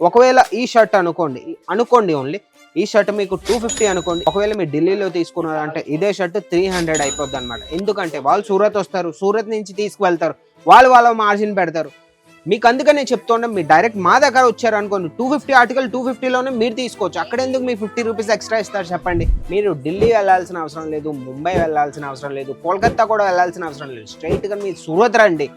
ఒకవేళ ఈ షర్ట్ అనుకోండి అనుకోండి ఓన్లీ ఈ షర్ట్ మీకు టూ ఫిఫ్టీ అనుకోండి. ఒకవేళ మీరు ఢిల్లీలో తీసుకున్నారంటే ఇదే షర్ట్ త్రీ హండ్రెడ్ అయిపోద్ది అనమాట ఎందుకంటే వాళ్ళు సూరత్ వస్తారు సూరత్ నుంచి తీసుకువెళ్తారు. వాళ్ళు వాళ్ళ మార్జిన్ పెడతారు. మీకు అందుకనే చెప్తుండే మీరు డైరెక్ట్ మా దగ్గర వచ్చారు అనుకోండి టూ ఫిఫ్టీ ఆర్టికల్ టూ ఫిఫ్టీలోనే మీరు తీసుకోవచ్చు. అక్కడ ఎందుకు మీ ఫిఫ్టీ రూపీస్ ఎక్స్ట్రా ఇస్తారు చెప్పండి? మీరు ఢిల్లీ వెళ్ళాల్సిన అవసరం లేదు ముంబై వెళ్ళాల్సిన అవసరం లేదు కోల్కత్తా కూడా వెళ్ళాల్సిన అవసరం లేదు. స్ట్రైట్గా మీరు సూరత్ రండి.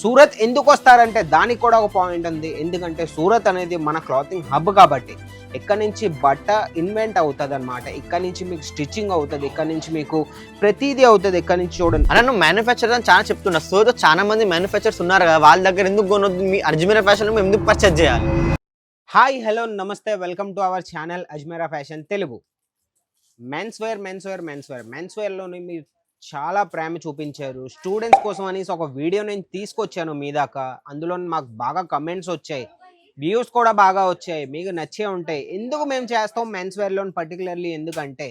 సూరత్ ఎందుకు వస్తారంటే దానికి కూడా ఒక పాయింట్ ఉంది. ఎందుకంటే సూరత్ అనేది మన క్లాతింగ్ హబ్ కాబట్టి ఇక్కడ నుంచి బట్ట ఇన్వెంట్ అవుతుంది అనమాట ఇక్కడ నుంచి మీకు స్టిచ్చింగ్ అవుతుంది ఇక్కడ నుంచి మీకు ప్రతిదీ అవుతుంది ఇక్కడ నుంచి చూడండి. అన్న నువ్వు మ్యానుఫ్యాక్చర్ అని చాలా చెప్తున్నా. సో చాలా మంది మ్యానుఫ్యాక్చర్స్ ఉన్నారు కదా వాళ్ళ దగ్గర ఎందుకు కొనొద్దు? మీ అర్జుమీరా ఫ్యాషన్ మేము ఎందుకు పర్చేజ్ చేయాలి? హాయ్ హలో నమస్తే welcome to our channel Ajmera fashion Telugu. Men's wear men's wear men's wear men's వేర్లోని మీరు చాలా ప్రేమ చూపించారు. స్టూడెంట్స్ కోసం అనేసి ఒక వీడియో నేను తీసుకొచ్చాను మీ దాకా. అందులో మాకు బాగా కమెంట్స్ వచ్చాయి. వ్యూస్ కూడా బాగా వచ్చాయి. మీకు నచ్చే ఉంటాయి. ఎందుకు మేము చేస్తాం మెన్స్ వేర్లో పర్టికులర్లీ ఎందుకంటే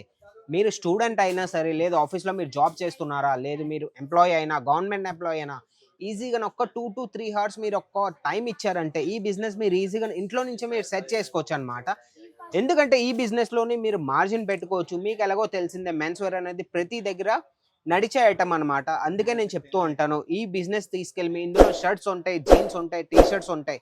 మీరు స్టూడెంట్ అయినా సరే లేదు ఆఫీస్లో మీరు జాబ్ చేస్తున్నారా లేదు మీరు ఎంప్లాయీ అయినా గవర్నమెంట్ ఎంప్లాయీ అయినా ఈజీగా ఒక్క టూ టు త్రీ అవర్స్ మీరు ఒక్క టైం ఇచ్చారంటే ఈ బిజినెస్ మీరు ఈజీగా ఇంట్లో నుంచి మీరు సెట్ చేసుకోవచ్చు అనమాట ఎందుకంటే ఈ బిజినెస్లోని మీరు మార్జిన్ పెట్టుకోవచ్చు. మీకు ఎలాగో తెలిసిందే మెన్స్ వేర్ అనేది ప్రతి దగ్గర నడిచే ఐటమ్ అనమాట అందుకే నేను చెప్తూ ఉంటాను ఈ బిజినెస్ తీసుకెళ్ళి మీ ఇందులో షర్ట్స్ ఉంటాయి జీన్స్ ఉంటాయి టీ షర్ట్స్ ఉంటాయి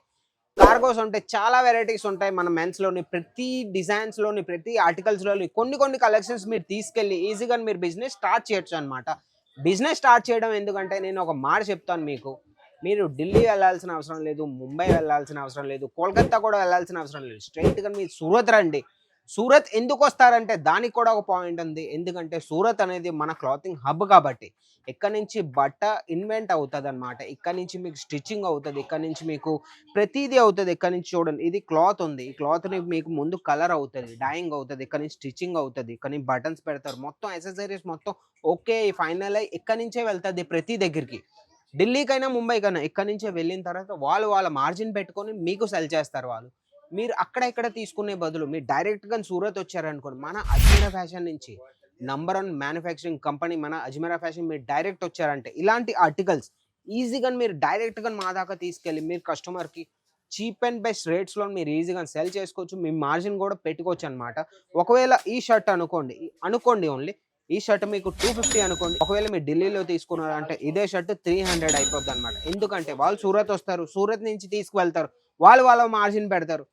కార్గోస్ ఉంటాయి చాలా వెరైటీస్ ఉంటాయి మన మెన్స్లోని ప్రతి డిజైన్స్లోని ప్రతి ఆర్టికల్స్లోని కొన్ని కొన్ని కలెక్షన్స్ మీరు తీసుకెళ్ళి ఈజీగా మీరు బిజినెస్ స్టార్ట్ చేయొచ్చు అనమాట బిజినెస్ స్టార్ట్ చేయడం ఎందుకంటే నేను ఒక మాట చెప్తాను మీకు. మీరు ఢిల్లీ వెళ్ళాల్సిన అవసరం లేదు ముంబై వెళ్ళాల్సిన అవసరం లేదు కోల్కత్తా కూడా వెళ్ళాల్సిన అవసరం లేదు. స్ట్రైట్గా మీరు సూరత్ రండి. సూరత్ ఎందుకు వస్తారంటే దానికి కూడా ఒక పాయింట్ ఉంది. ఎందుకంటే సూరత్ అనేది మన క్లాతింగ్ హబ్ కాబట్టి ఇక్కడ నుంచి బట్ట ఇన్వెంట్ అవుతుంది అనమాట ఇక్కడ నుంచి మీకు స్టిచ్చింగ్ అవుతుంది ఇక్కడ నుంచి మీకు ప్రతిదీ అవుతుంది ఇక్కడ నుంచి చూడండి. ఇది క్లాత్ ఉంది. ఈ క్లాత్ని మీకు ముందు కలర్ అవుతుంది డైయింగ్ అవుతుంది ఇక్కడ నుంచి స్టిచ్చింగ్ అవుతుంది ఇక్కడ నుంచి బటన్స్ పెడతారు. మొత్తం ఎసెసరీస్ మొత్తం ఓకే ఫైనల్ అయ్యి ఇక్కడ నుంచే వెళ్తుంది ప్రతి దగ్గరికి. ఢిల్లీకైనా ముంబైకైనా ఇక్కడ నుంచే వెళ్ళిన తర్వాత వాళ్ళు వాళ్ళ మార్జిన్ పెట్టుకొని మీకు సెల్ చేస్తారు వాళ్ళు. మీరు అక్కడ ఇక్కడ తీసుకునే బదులు మీరు డైరెక్ట్గా సూరత్ వచ్చారనుకోండి మన అజ్మీరా ఫ్యాషన్ నుంచి నంబర్ వన్ మ్యానుఫ్యాక్చరింగ్ కంపెనీ మన అజ్మీరా ఫ్యాషన్ మీరు డైరెక్ట్ వచ్చారంటే ఇలాంటి ఆర్టికల్స్ ఈజీగా మీరు డైరెక్ట్గా మా దాకా తీసుకెళ్ళి మీరు కస్టమర్కి చీప్ అండ్ బెస్ట్ రేట్స్లో మీరు ఈజీగా సెల్ చేసుకోవచ్చు మీ మార్జిన్ కూడా పెట్టుకోవచ్చు అనమాట ఒకవేళ ఈ షర్ట్ అనుకోండి అనుకోండి ఓన్లీ ఈ షర్ట్ మీకు టూ ఫిఫ్టీ అనుకోండి ఒకవేళ మీరు ఢిల్లీలో తీసుకున్నారంటే ఇదే షర్ట్ త్రీ హండ్రెడ్ అయిపోద్ది అనమాట ఎందుకంటే వాళ్ళు సూరత్ వస్తారు సూరత్ నుంచి తీసుకువెళ్తారు. వాళ్ళు వాళ్ళ మార్జిన్ పెడతారు.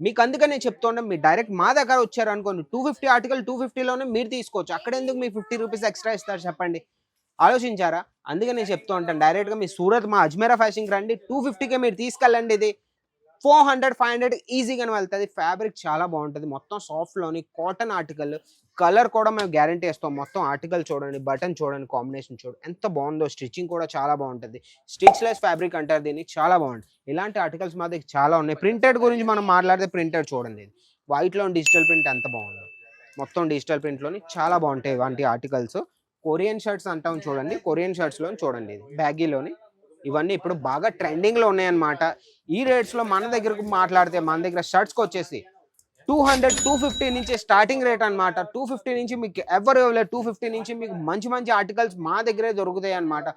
మీకు అందుకనే నేను చెప్తుండే మీరు డైరెక్ట్ మా దగ్గర వచ్చారు అనుకోండి టూ ఫిఫ్టీ ఆర్టికల్ టూ ఫిఫ్టీలోనే మీరు తీసుకోవచ్చు. అక్కడ ఎందుకు మీ ఫిఫ్టీ రూపీస్ ఎక్స్ట్రా ఇస్తారు చెప్పండి. ఆలోచించారా? అందుకని నేను చెప్తూ ఉంటాను డైరెక్ట్గా మీ సూరత్ మా అజ్మేరా ఫ్యాషన్కి రండి టూ ఫిఫ్టీకే మీరు తీసుకెళ్ళండి ఇది. ఫోర్ హండ్రెడ్ ఫైవ్ హండ్రెడ్ ఈజీగానే వెళ్తుంది. ఫ్యాబ్రిక్ చాలా బాగుంటుంది. మొత్తం సాఫ్ట్లోని కాటన్ ఆర్టికల్ కలర్ కూడా మేము గ్యారంటీ ఇస్తాం. మొత్తం ఆర్టికల్ చూడండి బటన్ చూడండి కాంబినేషన్ చూడండి. ఎంత బాగుందో స్టిచ్చింగ్ కూడా చాలా బాగుంటుంది. స్టిచ్లెస్ ఫ్యాబ్రిక్ అంటారు దీన్ని. చాలా బాగుంటుంది. ఇలాంటి ఆర్టికల్స్ మా దగ్గర చాలా ఉన్నాయి. ప్రింటెడ్ గురించి మనం మాట్లాడితే ప్రింటెడ్ చూడండి ఇది. వైట్లో డిజిటల్ ప్రింట్ ఎంత బాగుందో. మొత్తం డిజిటల్ ప్రింట్లోని చాలా బాగుంటాయి ఇలాంటి ఆర్టికల్స్. కొరియన్ షర్ట్స్ అంటాం చూడండి. కొరియన్ షర్ట్స్లో చూడండి ఇది. బ్యాగీలోని ఇవన్నీ ఇప్పుడు బాగా ట్రెండింగ్లో ఉన్నాయన్నమాట. ఈ రేట్స్లో మన దగ్గరకు మాట్లాడితే మన దగ్గర షర్ట్స్కి వచ్చేసి టూ హండ్రెడ్ టూ ఫిఫ్టీ నుంచి స్టార్టింగ్ రేట్ అన్నమాట. టూ ఫిఫ్టీ నుంచి మీకు ఎవరు ఇవ్వలేదు టూ ఫిఫ్టీ నుంచి మీకు మంచి మంచి ఆర్టికల్స్ మా దగ్గరే దొరుకుతాయి అనమాట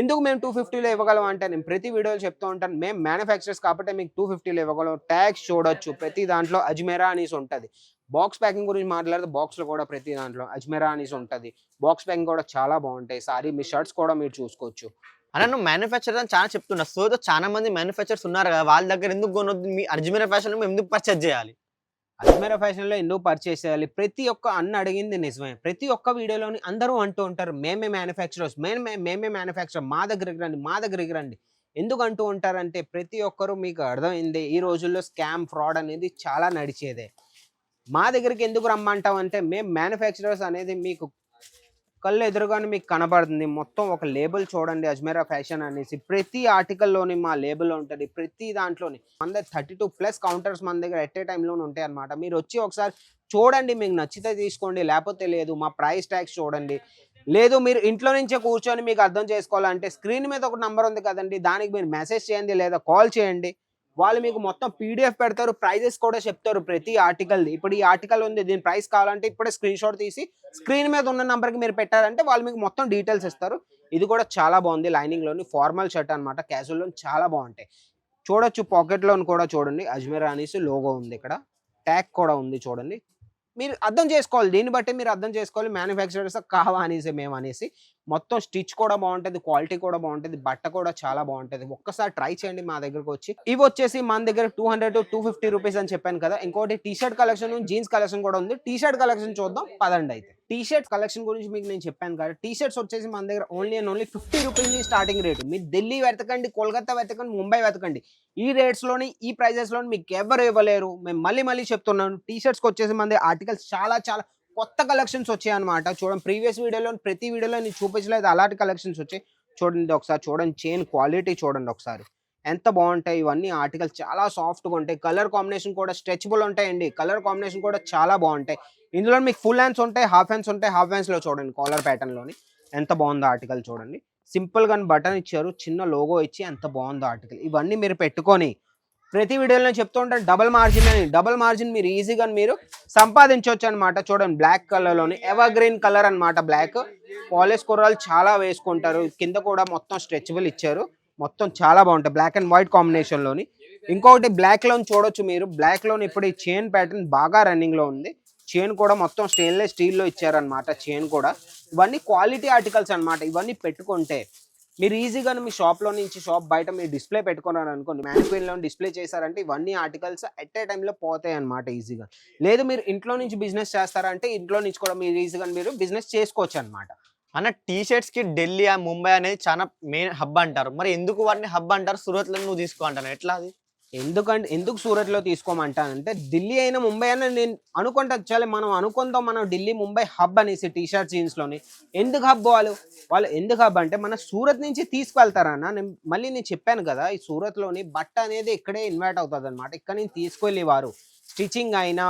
ఎందుకు మేము టూ ఫిఫ్టీలో ఇవ్వగలం అంటే నేను ప్రతి వీడియోలో చెప్తూ ఉంటాను. మేము మ్యానుఫ్యాక్చరర్స్ కాబట్టి మీకు టూ ఫిఫ్టీలో ఇవ్వగలం. ట్యాక్స్ చూడొచ్చు. ప్రతి దాంట్లో అజ్మేరా అనేసి ఉంటుంది. బాక్స్ ప్యాకింగ్ గురించి మాట్లాడితే బాక్స్లో కూడా ప్రతి దాంట్లో అజ్మేరా అనేసి ఉంటుంది. బాక్స్ ప్యాకింగ్ కూడా చాలా బాగుంటాయి. సారీ మీ షర్ట్స్ కూడా మీరు చూసుకోవచ్చు. అన్న నువ్వు మ్యానుఫ్యాక్చర్ అని చాలా చెప్తున్నా. సో చాలా మంది మ్యానుఫ్యాక్చర్స్ ఉన్నారు కదా వాళ్ళ దగ్గర ఎందుకు కొనొద్దు? మీ అర్జుమీరా ఫ్యాషన్ మేము ఎందుకు పర్చేజ్ చేయాలి? అజ్మేరా ఫ్యాషన్లో ఎందుకు పర్చేస్ చేయాలి? ప్రతి ఒక్క అన్న అడిగింది నిజమే. ప్రతి ఒక్క వీడియోలోని అందరూ అంటూ ఉంటారు మేమే మ్యానుఫ్యాక్చరర్స్ మేమే మేమే మ్యానుఫ్యాక్చర్ మా దగ్గరికి రండి మా దగ్గరికి రండి. ఎందుకు అంటూ ఉంటారంటే ప్రతి ఒక్కరు మీకు అర్థమైంది ఈ రోజుల్లో స్కామ్ ఫ్రాడ్ అనేది చాలా నడిచేదే. మా దగ్గరికి ఎందుకు రమ్మంటాం అంటే మేము మ్యానుఫ్యాక్చరర్స్ అనేది మీకు కళ్ళు ఎదురుగానే మీకు కనబడుతుంది. మొత్తం ఒక లేబుల్ చూడండి అజ్మేరా ఫ్యాషన్ అనేసి. ప్రతి ఆర్టికల్లోని మా లేబుల్ ఉంటుంది. ప్రతి దాంట్లోని మన దగ్గర థర్టీ టూ ప్లస్ కౌంటర్స్ మన దగ్గర ఎట్ ఏ టైంలోనే ఉంటాయి అనమాట మీరు వచ్చి ఒకసారి చూడండి. మీకు నచ్చితే తీసుకోండి. లేకపోతే లేదు మా ప్రైస్ ట్యాక్స్ చూడండి. లేదు మీరు ఇంట్లో నుంచే కూర్చొని మీకు అర్థం చేసుకోవాలంటే స్క్రీన్ మీద ఒక నంబర్ ఉంది కదండి. దానికి మీరు మెసేజ్ చేయండి లేదా కాల్ చేయండి. వాళ్ళు మీకు మొత్తం పీడిఎఫ్ పెడతారు ప్రైజెస్ కూడా చెప్తారు ప్రతి ఆర్టికల్ ఇప్పుడు ఈ ఆర్టికల్ ఉంది దీని ప్రైస్ కావాలంటే ఇప్పుడే స్క్రీన్ షాట్ తీసి స్క్రీన్ మీద ఉన్న నెంబర్కి మీరు పెట్టారంటే వాళ్ళు మీకు మొత్తం డీటెయిల్స్ ఇస్తారు. ఇది కూడా చాలా బాగుంది లైనింగ్లోని ఫార్మల్ షర్ట్ అనమాట క్యాజువల్లో చాలా బాగుంటాయి. చూడొచ్చు పాకెట్లోని కూడా చూడండి. అజ్మీర్ అనేసి లోగో ఉంది ఇక్కడ. ట్యాగ్ కూడా ఉంది చూడండి. మీరు అర్థం చేసుకోవాలి దీన్ని బట్టి మీరు అర్థం చేసుకోవాలి. మ్యానుఫ్యాక్చరర్స్ కావా అనేసి మేము అనేసి మొత్తం స్టిచ్ కూడా బాగుంటుంది క్వాలిటీ కూడా బాగుంటుంది బట్ట కూడా చాలా బాగుంటుంది. ఒక్కసారి ట్రై చేయండి మా దగ్గరకు వచ్చి. ఇవి వచ్చేసి మన దగ్గర two hundred two fifty rupees అని చెప్పాను కదా. ఇంకోటి T shirt collection jeans collection కూడా ఉంది. టీ షర్ట్ కలెక్షన్ చూద్దాం పదండి అయితే. టీ షర్ట్ కలెక్షన్ గురించి మీకు నేను చెప్పాను కదా టీ షర్ట్స్ వచ్చేసి మన దగ్గర only and only fifty rupees starting rate మీరు ఢిల్లీ వెతకండి కోల్కతా వెతకండి ముంబై వెతకండి. ఈ రేట్స్లోని ఈ ప్రైజెస్లోని మీకు ఎవరు ఇవ్వలేరు. మేము మళ్ళీ మళ్ళీ చెప్తున్నాను టీ షర్ట్స్కి వచ్చేసి మన దగ్గర ఆర్టికల్స్ చాలా చాలా కొత్త కలెక్షన్స్ వచ్చాయి అనమాట చూడండి ప్రీవియస్ వీడియోలో ప్రతి వీడియోలో నేను చూపించలేదు అలాంటి కలెక్షన్స్ వచ్చాయి. చూడండి ఒకసారి చూడండి చైన్ క్వాలిటీ చూడండి ఒకసారి. ఎంత బాగుంటాయి ఇవన్నీ. ఆర్టికల్స్ చాలా సాఫ్ట్గా ఉంటాయి. కలర్ కాంబినేషన్ కూడా స్ట్రెచబుల్ ఉంటాయండి. కలర్ కాంబినేషన్ కూడా చాలా బాగుంటాయి. ఇందులో మీకు ఫుల్ హ్యాండ్స్ ఉంటాయి హాఫ్ హ్యాండ్స్ ఉంటాయి. హాఫ్ హ్యాండ్స్లో చూడండి కాలర్ ప్యాటర్న్లోని ఎంత బాగుందో ఆర్టికల్ చూడండి. సింపుల్గా బటన్ ఇచ్చారు. చిన్న లోగో ఇచ్చి ఎంత బాగుందో ఆర్టికల్ ఇవన్నీ మీరు పెట్టుకొని ప్రతి వీడియోలో చెప్తూ ఉంటాను డబల్ మార్జిన్ అని. డబల్ మార్జిన్ మీరు ఈజీగా మీరు సంపాదించవచ్చు అనమాట చూడండి బ్లాక్ కలర్లోని ఎవర్ గ్రీన్ కలర్ అనమాట బ్లాక్ పాలిష్ కుర్రాలు చాలా వేసుకుంటారు. కింద కూడా మొత్తం స్ట్రెచబుల్ ఇచ్చారు. మొత్తం చాలా బాగుంటాయి. బ్లాక్ అండ్ వైట్ కాంబినేషన్లోని ఇంకొకటి బ్లాక్లోని చూడొచ్చు మీరు. బ్లాక్లోని ఇప్పుడు ఈ చైన్ ప్యాటర్న్ బాగా రన్నింగ్లో ఉంది. చైన్ కూడా మొత్తం స్టెయిన్లెస్ స్టీల్లో ఇచ్చారనమాట చైన్ కూడా. ఇవన్నీ క్వాలిటీ ఆర్టికల్స్ అనమాట ఇవన్నీ పెట్టుకుంటే మీరు ఈజీగా మీ షాప్లో నుంచి షాప్ బయట మీరు డిస్ప్లే పెట్టుకున్నారు అనుకోండి మ్యానుఫ్యాక్చరింగ్ డిస్ప్లే చేశారంటే ఇవన్నీ ఆర్టికల్స్ ఎట్ ఏ టైంలో పోతాయి అనమాట ఈజీగా. లేదు మీరు ఇంట్లో నుంచి బిజినెస్ చేస్తారంటే ఇంట్లో నుంచి కూడా మీరు ఈజీగా మీరు బిజినెస్ చేసుకోవచ్చు అనమాట అన్న టీ షర్ట్స్కి ఢిల్లీ ముంబై అనేది చాలా మెయిన్ హబ్ అంటారు. మరి ఎందుకు వాటిని హబ్ అంటారు? సూరత్లో నువ్వు తీసుకో అంటాను. ఎట్లా అది? ఎందుకంటే ఎందుకు సూరత్లో తీసుకోమంటానంటే ఢిల్లీ అయినా ముంబై అయినా నేను అనుకుంటా చాలా మనం అనుకుందాం మనం ఢిల్లీ ముంబై హబ్ అనేసి టీ షర్ట్ ఎందుకు హబ్ వాళ్ళు? వాళ్ళు ఎందుకు హబ్ అంటే మన సూరత్ నుంచి తీసుకువెళ్తారన్న నేను మళ్ళీ నేను చెప్పాను కదా ఈ సూరత్లోని బట్ట అనేది ఇక్కడే ఇన్వైట్ అవుతుంది అనమాట ఇక్కడ నుంచి తీసుకెళ్ళేవారు. స్టిచ్చింగ్ అయినా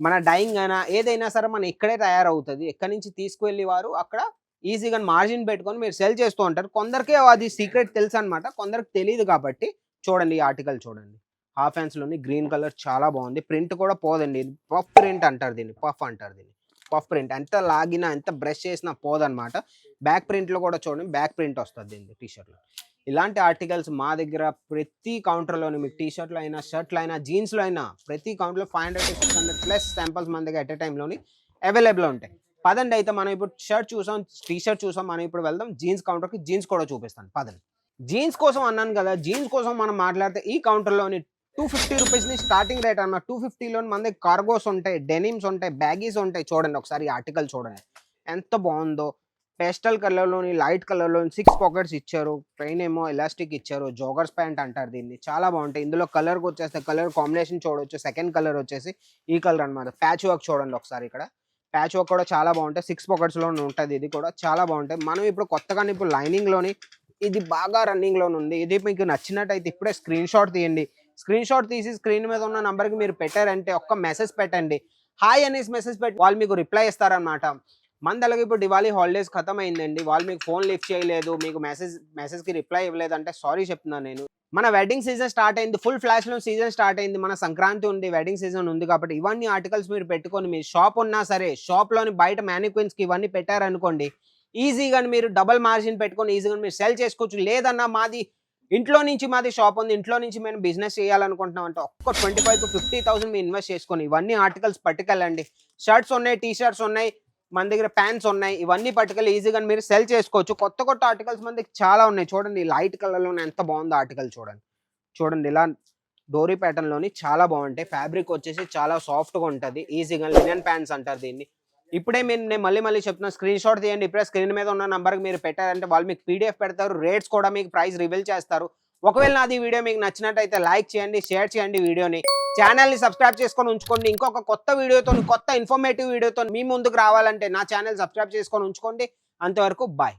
మన డైయింగ్ అయినా ఏదైనా సరే మన ఇక్కడే తయారవుతుంది. ఎక్కడి నుంచి తీసుకువెళ్ళేవారు అక్కడ ఈజీగా మార్జిన్ పెట్టుకొని మీరు సెల్ చేస్తూ ఉంటారు. కొందరికే అది సీక్రెట్ తెలుసు అనమాట కొందరికి తెలియదు కాబట్టి చూడండి ఈ ఆర్టికల్ చూడండి. హాఫ్ హ్యాండ్స్లోని గ్రీన్ కలర్ చాలా బాగుంది. ప్రింట్ కూడా పోదండి. పఫ్ ప్రింట్ అంటారు దీన్ని పఫ్ అంటారు దీన్ని. Puff print. ఎంత లాగినా ఎంత బ్రష్ చేసినా పోదనమాట బ్యాక్ ప్రింట్లో కూడా చూడండి బ్యాక్ ప్రింట్ వస్తుంది దీన్ని టీషర్ట్లో. ఇలాంటి ఆర్టికల్స్ మా దగ్గర ప్రతి కౌంటర్లోని మీకు టీ షర్ట్లు అయినా షర్ట్లు అయినా జీన్స్లో అయినా ప్రతి కౌంటర్లో five hundred six hundred plus samples మన దగ్గర ఎట్ ఎ టైంలోని అవైలబుల్ ఉంటాయి. పదండి అయితే మనం ఇప్పుడు షర్ట్ చూసాం టీ షర్ట్ చూసాం మనం ఇప్పుడు వెళ్దాం. జీన్స్ కౌంటర్కి జీన్స్ కూడా చూపిస్తాను. పదండి. జీన్స్ కోసం అన్నాను కదా జీన్స్ కోసం మనం మాట్లాడితే ఈ కౌంటర్లోని టూ ఫిఫ్టీ రూపీస్ని స్టార్టింగ్ రేట్ అన్న టూ ఫిఫ్టీలో మన దగ్గర కార్గోస్ ఉంటాయి డెనిమ్స్ ఉంటాయి బ్యాగీస్ ఉంటాయి చూడండి ఒకసారి ఆర్టికల్ చూడండి. ఎంత బాగుందో. పేస్టల్ కలర్లోని లైట్ కలర్లోని సిక్స్ పాకెట్స్ ఇచ్చారు. ట్రైన్ ఏమో ఎలాస్టిక్ ఇచ్చారు. జోగర్స్ ప్యాంట్ అంటారు దీన్ని. చాలా బాగుంటాయి. ఇందులో కలర్కి వచ్చేస్తే కలర్ కాంబినేషన్ చూడవచ్చు సెకండ్ కలర్ వచ్చేసి ఈ కలర్ అనమాట ప్యాచ్ వర్క్ చూడండి ఒకసారి ఇక్కడ. ప్యాచ్ వర్క్ కూడా చాలా బాగుంటాయి. సిక్స్ పాకెట్స్లో ఉంటుంది ఇది కూడా. చాలా బాగుంటాయి. మనం ఇప్పుడు కొత్తగా ఇప్పుడు లైనింగ్లోని ఇది బాగా రన్నింగ్లో ఉంది. ఇది మీకు నచ్చినట్టయితే ఇప్పుడే స్క్రీన్ షాట్ తీయండి. స్క్రీన్ షాట్ తీసి స్క్రీన్ మీద ఉన్న నంబర్కి మీరు పెట్టారంటే ఒక్క మెసేజ్ పెట్టండి. హాయ్ అనేసి మెసేజ్ పెట్టి వాళ్ళు మీకు రిప్లై ఇస్తారనమాట మన దగ్గర ఇప్పుడు దివాళీ హాలిడేస్ ఖతం అయిందండి వాళ్ళు మీకు ఫోన్ లిఫ్ట్ చేయలేదు మీకు మెసేజ్ మెసేజ్కి రిప్లై ఇవ్వలేదు అంటే సారీ చెప్తున్నాను నేను. మన వెడ్డింగ్ సీజన్ స్టార్ట్ అయింది. ఫుల్ ఫ్లాష్లో సీజన్ స్టార్ట్ అయింది. మన సంక్రాంతి ఉంది వెడ్డింగ్ సీజన్ ఉంది కాబట్టి ఇవన్నీ ఆర్టికల్స్ మీరు పెట్టుకొని మీ షాప్ ఉన్నా సరే షాప్లోని బయట మ్యానిక్విన్స్కి ఇవన్నీ పెట్టారనుకోండి ఈజీగా మీరు డబల్ మార్జిన్ పెట్టుకొని ఈజీగా మీరు సెల్ చేసుకోవచ్చు. లేదన్నా మాది ఇంట్లో నుంచి మాది షాప్ ఉంది. ఇంట్లో నుంచి మేము బిజినెస్ చేయాలనుకుంటున్నాం అంటే ఒక్క twenty five to fifty thousand మీరు ఇన్వెస్ట్ చేసుకొని ఇవన్నీ ఆర్టికల్స్ పట్టుకెళ్ళండి. షర్ట్స్ ఉన్నాయి టీ షర్ట్స్ ఉన్నాయి మన దగ్గర ప్యాంట్స్ ఉన్నాయి. ఇవన్నీ పట్టుకెళ్ళి ఈజీగా మీరు సెల్ చేసుకోవచ్చు. కొత్త కొత్త ఆర్టికల్స్ మన దగ్గర చాలా ఉన్నాయి. చూడండి లైట్ కలర్లో ఎంత బాగుందో ఆర్టికల్ చూడండి. చూడండి ఇలా డోరీ ప్యాటర్న్లోని చాలా బాగుంటాయి. ఫ్యాబ్రిక్ వచ్చేసి చాలా సాఫ్ట్గా ఈజీగా లినన్ ప్యాంట్స్ అంటారు దీన్ని. ఇప్పుడే మీరు నేను మళ్ళీ మళ్ళీ చెప్తున్నా స్క్రీన్ షాట్ తీయండి. ఇప్పుడే స్క్రీన్ మీద ఉన్న నెంబర్కి మీరు పెట్టారంటే వాళ్ళు మీకు పీడిఎఫ్ పెడతారు రేట్స్ కూడా మీకు ప్రైస్ రివీల్ చేస్తారు. ఒకవేళ నాది వీడియో మీకు నచ్చినట్టయితే లైక్ చేయండి షేర్ చేయండి వీడియోని. ఛానల్ని సబ్స్క్రైబ్ చేసుకొని ఉంచుకోండి. ఇంకొక కొత్త వీడియోతో కొత్త ఇన్ఫర్మేటివ్ వీడియోతో మీ ముందుకు రావాలంటే నా ఛానల్ సబ్స్క్రైబ్ చేసుకొని ఉంచుకోండి. అంతవరకు బాయ్